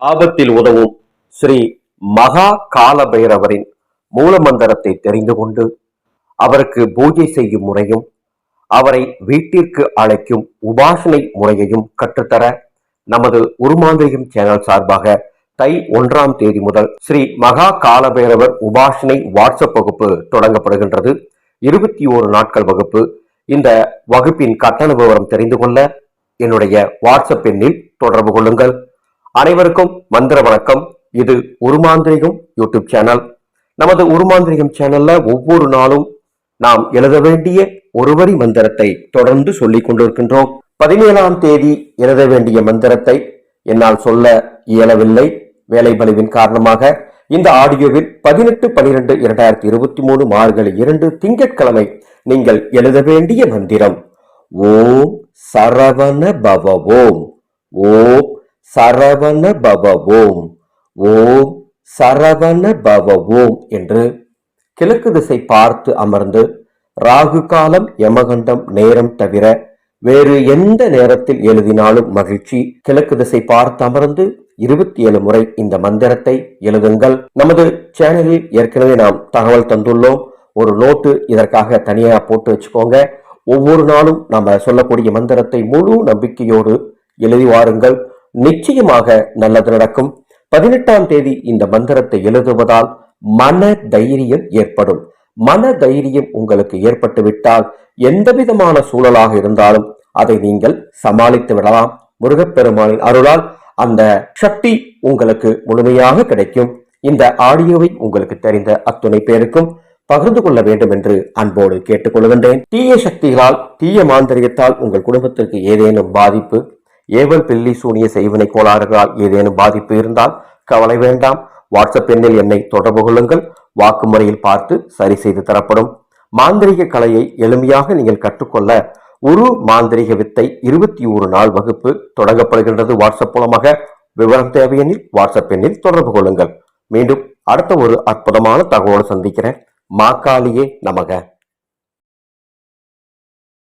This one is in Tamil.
ஆபத்தில் உதவும் ஸ்ரீ மகா கால பைரவரின் மூலமந்திரத்தை தெரிந்து கொண்டு அவருக்கு பூஜை செய்யும் முறையும் அவரை வீட்டிற்கு அழைக்கும் உபாசனை முறையையும் கற்றுத்தர நமது உருமாந்திரியம் சேனல் சார்பாக தை ஒன்றாம் தேதி முதல் ஸ்ரீ மகா காலபைரவர் உபாசனை வாட்ஸ்அப் வகுப்பு தொடங்கப்படுகின்றது. இருபத்தி ஓரு நாட்கள் வகுப்பு. இந்த வகுப்பின் கட்டண விவரம் தெரிந்து கொள்ள என்னுடைய வாட்ஸ்அப் எண்ணில் தொடர்பு கொள்ளுங்கள். அனைவருக்கும் மந்திர வணக்கம். இது உருமாந்திரிகம் யூடியூப் சேனல். நமது உருமாந்திரிகம் சேனல்ல ஒவ்வொரு நாளும் நாம் எழுத வேண்டிய ஒருவரி மந்திரத்தை தொடர்ந்து சொல்லிக் கொண்டிருக்கின்றோம். பதினேழாம் தேதி எழுத வேண்டிய மந்திரத்தை என்னால் சொல்ல இயலவில்லை. வேலை பளுவின் காரணமாக இந்த ஆடியோவில் பதினெட்டு பனிரெண்டு இரண்டாயிரத்தி இருபத்தி மூணு மார்கழி இரண்டு திங்கட்கிழமை நீங்கள் எழுத வேண்டிய மந்திரம். ஓம் சரவண பவ ஓம். ஓம் சரவண பவ ஓம் ஓம் சரவண பவ ஓம் என்று கிழக்கு திசை பார்த்து அமர்ந்து ராகு காலம் யமகண்டம் நேரம் தவிர வேறு எந்த நேரத்தில் எழுதினாலும் மகிழ்ச்சி. கிழக்கு திசை பார்த்து அமர்ந்து இருபத்தி ஏழு முறை இந்த மந்திரத்தை எழுதுங்கள். நமது சேனலில் ஏற்கனவே நாம் தகவல் தந்துள்ளோம். ஒரு நோட்டு இதற்காக தனியாக போட்டு வச்சுக்கோங்க. ஒவ்வொரு நாளும் நம்ம சொல்லக்கூடிய மந்திரத்தை முழு நம்பிக்கையோடு எழுதி வாருங்கள். நிச்சயமாக நல்லது நடக்கும். பதினெட்டாம் தேதி இந்த மந்திரத்தை எழுதுவதால் மன தைரியம் ஏற்படும். மன தைரியம் உங்களுக்கு ஏற்பட்டுவிட்டால் எந்த விதமான சூழலாக இருந்தாலும் அதை நீங்கள் சமாளித்து விடலாம். முருகப்பெருமானின் அருளால் அந்த சக்தி உங்களுக்கு முழுமையாக கிடைக்கும். இந்த ஆடியோவை உங்களுக்கு தெரிந்த அத்துணை பேருக்கும் பகிர்ந்து கொள்ள வேண்டும் என்று அன்போடு கேட்டுக்கொள்கின்றேன். தீய சக்திகளால் தீய மாந்திரிகத்தால் உங்கள் குடும்பத்திற்கு ஏதேனும் பாதிப்பு ஏவல் பில்லி சூனிய செய்வினை கோளாறுகளால் ஏதேனும் பாதிப்பு இருந்தால் கவலை வேண்டாம். வாட்ஸ்அப் எண்ணில் என்னை தொடர்பு கொள்ளுங்கள். வாக்குமுறையில் பார்த்து சரி செய்து தரப்படும். மாந்திரிக கலையை எளிமையாக நீங்கள் கற்றுக்கொள்ள ஒரு மாந்திரிக வித்தை இருபத்தி ஒரு நாள் வகுப்பு தொடங்கப்படுகின்றது. வாட்ஸ்அப் மூலமாக விவரம் தேவையெனில் வாட்ஸ்அப் எண்ணில் தொடர்பு கொள்ளுங்கள். மீண்டும் அடுத்த ஒரு அற்புதமான தகவலோடு சந்திக்கிறேன். மாக்காளியே நமக.